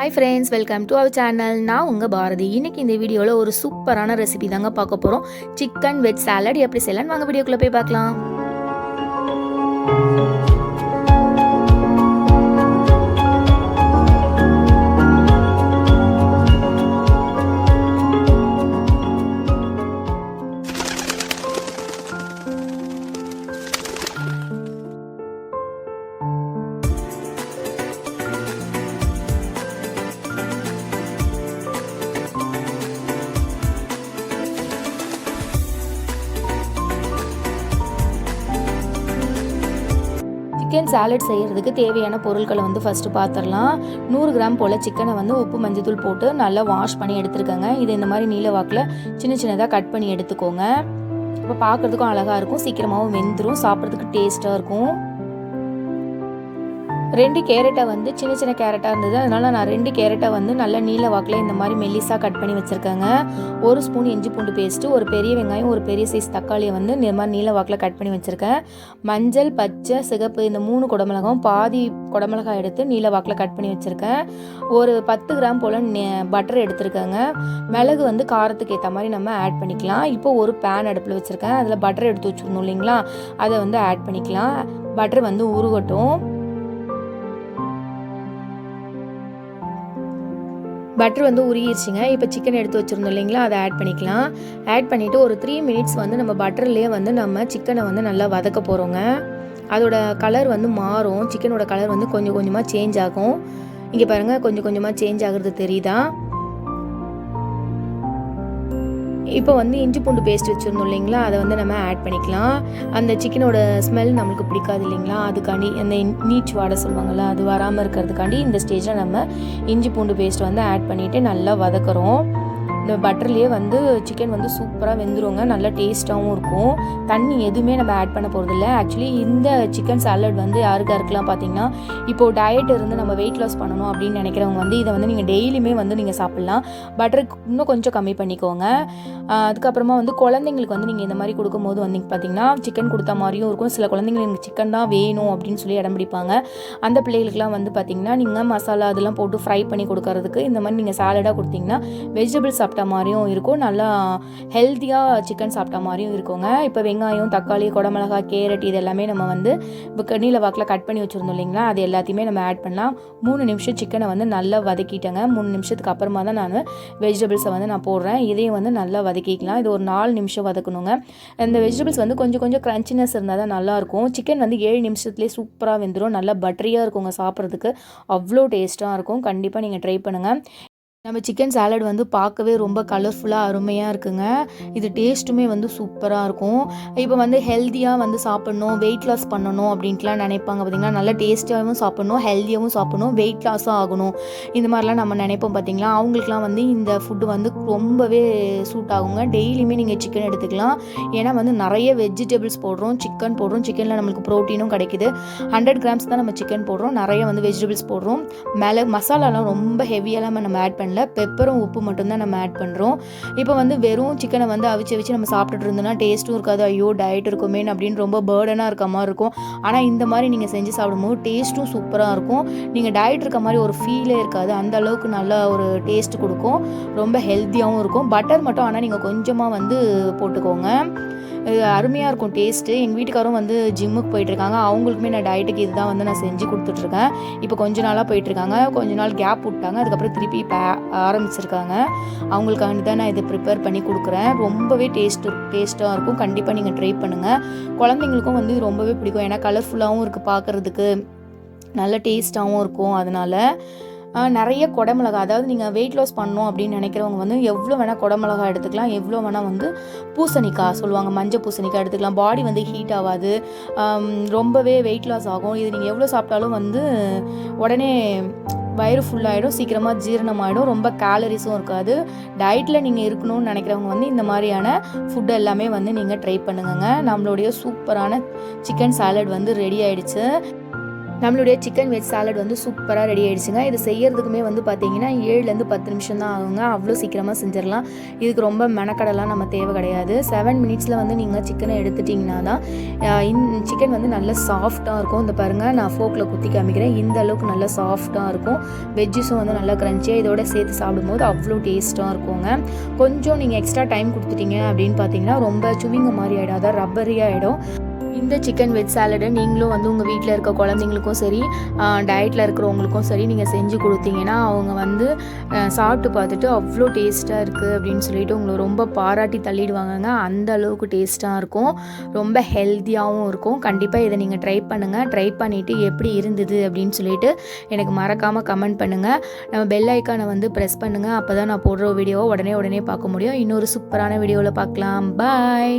Hi friends welcome to our channel நான் உங்கள் பாரதி. இன்றைக்கி இந்த வீடியோவில் ஒரு சூப்பரான ரெசிபி தாங்க பார்க்க போகிறோம் சிக்கன் வெஜ் சாலட் எப்படி செய்யலாம்னு வாங்க வீடியோக்குள்ளே போய் பார்க்கலாம். சிக்கன் சாலட் செய்கிறதுக்கு தேவையான பொருட்களை வந்து ஃபஸ்ட்டு பார்த்துடலாம் நூறு கிராம் போல் சிக்கனை வந்து உப்பு மஞ்சத்தூள் போட்டு நல்லா வாஷ் பண்ணி எடுத்துருக்கேங்க. இது இந்த மாதிரி நீல வாக்கில் சின்ன சின்னதாக கட் பண்ணி எடுத்துக்கோங்க. இப்போ பார்க்குறதுக்கும் அழகாக இருக்கும். சீக்கிரமாகவும் வெந்துடும் சாப்பிட்றதுக்கு டேஸ்ட்டாக இருக்கும். ரெண்டு கேரட்டை வந்து சின்ன சின்ன கேரட்டாக இருந்தது. அதனால் நான் ரெண்டு கேரட்டை வந்து நல்லா நீல வாக்கில் இந்த மாதிரி மெல்லிஸாக கட் பண்ணி வச்சுருக்கேங்க. ஒரு ஸ்பூன் இஞ்சி பூண்டு பேஸ்ட்டு ஒரு பெரிய வெங்காயம் ஒரு பெரிய சைஸ் தக்காளியை வந்து இந்த மாதிரி நீல வாக்கில் கட் பண்ணி வச்சுருக்கேன். மஞ்சள் பச்சை சிகப்பு இந்த மூணு குடமிளகாவும் பாதி குடமிளகாய் எடுத்து நீல வாக்கில் கட் பண்ணி வச்சுருக்கேன். ஒரு பத்து கிராம் போல் பட்டர் எடுத்துருக்கேங்க. மிளகு வந்து காரத்துக்கு ஏற்ற மாதிரி நம்ம ஆட் பண்ணிக்கலாம். இப்போ ஒரு பேன் அடுப்பில் வச்சுருக்கேன். அதில் பட்டர் எடுத்து வச்சுருந்தோம் இல்லைங்களா? அதை வந்து ஆட் பண்ணிக்கலாம். பட்டர் வந்து உருகட்டும். பட்டர் வந்து உருகிருச்சுங்க. இப்போ சிக்கன் எடுத்து வச்சுருந்தோம் இல்லைங்களா அதை ஆட் பண்ணிக்கலாம். ஆட் பண்ணிவிட்டு ஒரு த்ரீ மினிட்ஸ் வந்து நம்ம பட்டர்லேயே வந்து நம்ம சிக்கனை வந்து நல்லா வதக்க போகிறோங்க அதோட கலர் வந்து மாறும். சிக்கனோட கலர் வந்து கொஞ்சம் கொஞ்சமாக சேஞ்ச் ஆகும். இங்கே பாருங்கள் கொஞ்சம் கொஞ்சமாக சேஞ்ச் ஆகிறது தெரியுதா? இப்போ வந்து இஞ்சி பூண்டு பேஸ்ட் வச்சுருந்தோம் இல்லைங்களா? அதை வந்து நம்ம ஆட் பண்ணிக்கலாம். அந்த சிக்கனோட ஸ்மெல் நம்மளுக்கு பிடிக்காது இல்லைங்களா? அதுக்காண்டி அந்த நீச் வாடை சொல்லுவாங்கள்ல அது வராமல் இருக்கிறதுக்காண்டி இந்த ஸ்டேஜில் நம்ம இஞ்சி பூண்டு பேஸ்ட் வந்து ஆட் பண்ணிவிட்டு நல்லா வதக்குறோம். இந்த பட்டர்லேயே வந்து சிக்கன் வந்து சூப்பராக வெந்துருங்க. நல்லா டேஸ்ட்டாகவும் இருக்கும். தண்ணி எதுவுமே நம்ம ஆட் பண்ண போகிறதில்ல ஆக்சுவலி இந்த சிக்கன் சாலட் வந்து யாருக்கு யாருக்கெல்லாம் பார்த்தீங்கன்னா இப்போது டயட் இருந்து நம்ம வெயிட் லாஸ் பண்ணணும் அப்படின்னு நினைக்கிறவங்க வந்து இதை வந்து நீங்கள் டெய்லியுமே வந்து நீங்கள் சாப்பிட்லாம். பட்டர் இன்னும் கொஞ்சம் கம்மி பண்ணிக்கோங்க. அதுக்கப்புறமா வந்து குழந்தைங்களுக்கு வந்து நீங்கள் இந்த மாதிரி கொடுக்கும்போது வந்து பார்த்தீங்கன்னா சிக்கன் கொடுத்த மாதிரியும் இருக்கும். சில குழந்தைங்களுக்கு சிக்கன் தான் வேணும் அப்படின்னு சொல்லி இடம் பிடிப்பாங்க. அந்த பிள்ளைகளுக்குலாம் வந்து பார்த்தீங்கன்னா நீங்கள் மசாலா அதெல்லாம் போட்டு ஃப்ரை பண்ணி கொடுக்கறதுக்கு இந்த மாதிரி நீங்கள் சாலடாக கொடுத்தீங்கன்னா வெஜிடபிள்ஸ் சாப்பிட்டா சாப்பிட்ட மாதிரியும் இருக்கும். நல்லா ஹெல்த்தியாக சிக்கன் சாப்பிட்ட மாதிரியும் இருக்குங்க. இப்போ வெங்காயம் தக்காளி குடமிளகா கேரட் இது எல்லாமே நம்ம வந்து இப்போ நீல வாக்கில் கட் பண்ணி வச்சுருந்தோம் இல்லைங்களா? அது எல்லாத்தையுமே நம்ம ஆட் பண்ணலாம் மூணு நிமிஷம் சிக்கனை வந்து நல்லா வதக்கிட்டேங்க. மூணு நிமிஷத்துக்கு அப்புறமா தான் நான் வெஜிடபிள்ஸை வந்து நான் போடுறேன். இதையும் வந்து நல்லா வதக்கிக்கலாம். இது ஒரு நாலு நிமிஷம் வதக்கணுங்க. இந்த வெஜிடபிள்ஸ் வந்து கொஞ்சம் கொஞ்சம் க்ரன்ச்சினஸ் இருந்தால் தான் நல்லாயிருக்கும். சிக்கன் வந்து ஏழு நிமிஷத்துலேயே சூப்பராக வெந்துடும் நல்லா பட்டரியாக இருக்குங்க சாப்பிட்றதுக்கு. அவ்வளோ டேஸ்ட்டாக இருக்கும். கண்டிப்பாக நீங்கள் ட்ரை பண்ணுங்கள் நம்ம சிக்கன் சாலட் வந்து பார்க்கவே ரொம்ப கலர்ஃபுல்லாக அருமையாக இருக்குங்க. இது டேஸ்ட்டுமே வந்து சூப்பராக இருக்கும். இப்போ வந்து ஹெல்த்தியாக வந்து சாப்பிட்ணும் வெயிட் லாஸ் பண்ணணும் அப்படின்ட்டுலாம் நினைப்பாங்க பார்த்தீங்கன்னா நல்லா டேஸ்ட்டாகவும் சாப்பிட்ணும் ஹெல்த்தியாகவும் சாப்பிட்ணும் வெயிட் லாஸும் ஆகணும். இந்த மாதிரிலாம் நம்ம நினைப்போம் பார்த்திங்களா அவங்களுக்குலாம் வந்து இந்த ஃபுட்டு வந்து ரொம்பவே சூட் ஆகுங்க. டெய்லியுமே நீங்கள் சிக்கன் எடுத்துக்கலாம். ஏன்னா வந்து நிறைய வெஜிடபிள்ஸ் போடுறோம் சிக்கன் போடுறோம். சிக்கனில் நம்மளுக்கு ப்ரோட்டீனும் கிடைக்குது. ஹண்ட்ரட் கிராம்ஸ் தான் நம்ம சிக்கன் போடுறோம். நிறைய வந்து வெஜிடபிள்ஸ் போடுறோம். மேலே மசாலாலாம் ரொம்ப ஹெவியாக நம்ம ஆட் பண்ண பண்ணல பெப்பரும் உப்பு மட்டும்தான் நம்ம ஆட் பண்ணுறோம் இப்போ வந்து வெறும் சிக்கனை வந்து அவிச்சு அவிச்சு நம்ம சாப்பிட்டுட்டு இருந்தோம்னா டேஸ்ட்டும் இருக்காது. ஐயோ டயட் இருக்குமே அப்படின்னு ரொம்ப பேர்டனாக இருக்க மாதிரி இருக்கும். ஆனால் இந்த மாதிரி நீங்கள் செஞ்சு சாப்பிடும்போது டேஸ்ட்டும் சூப்பராக இருக்கும். நீங்கள் டயட் இருக்க மாதிரி ஒரு ஃபீலே இருக்காது. அந்த அளவுக்கு நல்ல ஒரு டேஸ்ட் கொடுக்கும். ரொம்ப ஹெல்த்தியாகவும் இருக்கும். பட்டர் மட்டும் ஆனால் நீங்கள் கொஞ்சமாக வந்து போட்டுக்கோங்க. அருமையாக இருக்கும் டேஸ்ட்டு எங்கள் வீட்டுக்காரும் வந்து ஜிம்முக்கு போயிட்டுருக்காங்க. அவங்களுக்குமே நான் டயட்டுக்கு இதுதான் வந்து நான் செஞ்சு கொடுத்துட்ருக்கேன் இப்போ கொஞ்ச நாளாக போயிட்டுருக்காங்க. கொஞ்ச நாள் கேப் விட்டாங்க. அதுக்கப்புறம் திருப்பி இப்போ ஆரம்பிச்சிருக்காங்க. அவங்களுக்காண்டி தான் நான் இதை ப்ரிப்பேர் பண்ணி கொடுக்குறேன். ரொம்பவே டேஸ்ட்டு டேஸ்ட்டாக இருக்கும். கண்டிப்பாக நீங்கள் ட்ரை பண்ணுங்கள் குழந்தைங்களுக்கும் வந்து இது ரொம்பவே பிடிக்கும். ஏன்னா கலர்ஃபுல்லாகவும் இருக்குது பார்க்குறதுக்கு நல்ல டேஸ்ட்டாகவும் இருக்கும். அதனால் நிறைய குடமிளகா அதாவது நீங்கள் வெயிட் லாஸ் பண்ணணும் அப்படின்னு நினைக்கிறவங்க வந்து எவ்வளோ வேணால் குடமிளகா எடுத்துக்கலாம் எவ்வளோ வேணால் வந்து பூசணிக்காய் சொல்லுவாங்க மஞ்சள் பூசணிக்காய் எடுத்துக்கலாம். பாடி வந்து ஹீட் ஆகாது. ரொம்பவே வெயிட் லாஸ் ஆகும். இது நீங்கள் எவ்வளோ சாப்பிட்டாலும் வந்து உடனே வயிறு ஃபுல்லாகிடும் சீக்கிரமாக ஜீரணமாகிடும் ரொம்ப கேலரிஸும் இருக்காது. டயட்டில் நீங்கள் இருக்கணும்னு நினைக்கிறவங்க வந்து இந்த மாதிரியான ஃபுட் எல்லாமே வந்து நீங்கள் ட்ரை பண்ணுங்கங்க. நம்மளுடைய சூப்பரான சிக்கன் சாலட் வந்து ரெடி ஆகிடுச்சு நம்மளுடைய சிக்கன் வெஜ் சாலட் வந்து சூப்பராக ரெடி ஆகிடுச்சுங்க இது செய்யறதுக்குமே வந்து பார்த்தீங்கன்னா ஏழுலேருந்து பத்து நிமிஷம் தான் ஆகுங்க. அவ்வளோ சீக்கிரமாக செஞ்சிடலாம். இதுக்கு ரொம்ப மெனக்கடலாம் நம்ம தேவை கிடையாது. செவன் மினிட்ஸில் வந்து நீங்கள் சிக்கனை எடுத்துட்டிங்கன்னா தான் ஆஹ் இந்த சிக்கன் வந்து நல்ல சாஃப்டாக இருக்கும். இந்த பாருங்கள் நான் ஃபோக்கில் குத்தி காமிக்கிறேன். இந்த அளவுக்கு நல்லா சாஃப்டாக இருக்கும். வெஜ்ஜஸும் வந்து நல்லா க்ரன்ச்சியாக இதோட சேர்த்து சாப்பிடும்போது அவ்வளோ டேஸ்ட்டாக இருக்குங்க. கொஞ்சம் நீங்கள் எக்ஸ்ட்ரா டைம் கொடுத்துட்டீங்க அப்படின்னு பார்த்தீங்கன்னா ரொம்ப சுவிங்க மாதிரி ஆகிடும் அதான் ரப்பரியாக ஆகிடும் இந்த சிக்கன் வெஜ் சாலடை நீங்களும் வந்து உங்கள் வீட்டில் இருக்க குழந்தைங்களுக்கும் சரி டயட்டில் இருக்கிறவங்களுக்கும் சரி நீங்கள் செஞ்சு கொடுத்தீங்கன்னா அவங்க வந்து சாப்பிட்டு பார்த்துட்டு அவ்வளோ டேஸ்ட்டாக இருக்குது அப்படின்னு சொல்லிட்டு உங்களை ரொம்ப பாராட்டி தள்ளிடுவாங்கங்க. அந்த அளவுக்கு டேஸ்ட்டாக இருக்கும். ரொம்ப ஹெல்த்தியாகவும் இருக்கும். கண்டிப்பாக இதை நீங்கள் ட்ரை பண்ணுங்கள் ட்ரை பண்ணிவிட்டு எப்படி இருந்தது அப்படின்னு சொல்லிட்டு எனக்கு மறக்காமல் கமெண்ட் பண்ணுங்கள் நம்ம பெல் ஐக்கானை வந்து ப்ரெஸ் பண்ணுங்கள் அப்போ தான் நான் போடுற வீடியோவை உடனே உடனே பார்க்க முடியும். இன்னொரு சூப்பரான வீடியோவில் பார்க்கலாம். பாய்